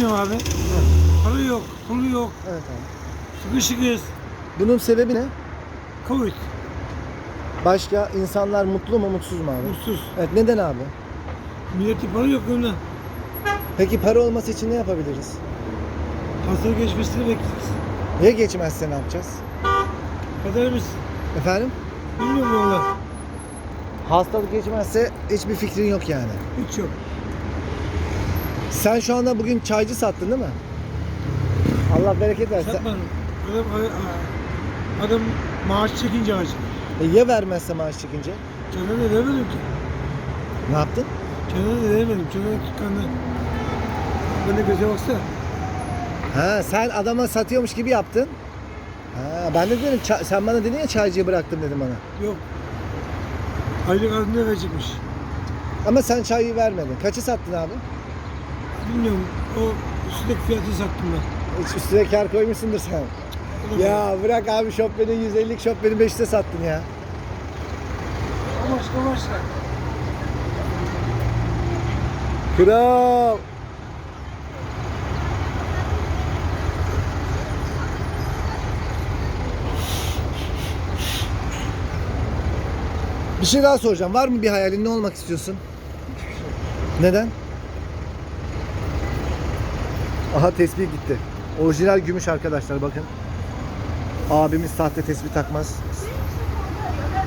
Bilmiyorum abi. Para yok, pulu yok. Evet abi. Sıkışıkız. Bunun sebebi ne? Covid. Başka insanlar mutlu mu mutsuz mu abi? Mutsuz. Evet neden abi? Millette para yok ondan. Peki para olması için ne yapabiliriz? Hastalık geçmesini bekleyeceğiz. Ya geçmezse ne yapacağız? Kaderimiz. Efendim? Bilmiyorum valla. Hastalık geçmezse hiçbir fikrin yok yani. Hiç yok. Sen şu anda bugün çaycı sattın değil mi? Allah bereket versin. Satmadım. Adam, adam maaş çekince acı. E, ya vermezse maaş çekince? De veremedim ki. Ne yaptın? De veremedim. Kendine tıkandı. Bana göze baksana. Ha sen adama satıyormuş gibi yaptın. Ha, ben de dedim ça- sen bana dedin ya çaycıyı bıraktım dedim bana. Yok. Aylık adını verecekmiş. Ama sen çayı vermedin. Kaçı sattın abi? Bilmiyorum. O üstteki fiyatı sattım ben. Üstüne kar koymuşsundur sen. Ya bırak abi Şopben'i 150'lik Şopben'i 5'te sattın ya. Başka başka. Kral. Bir şey daha soracağım. Var mı bir hayalin? Ne olmak istiyorsun? Neden? Aha tespih gitti. Orijinal gümüş arkadaşlar bakın. Abimiz sahte tespih takmaz.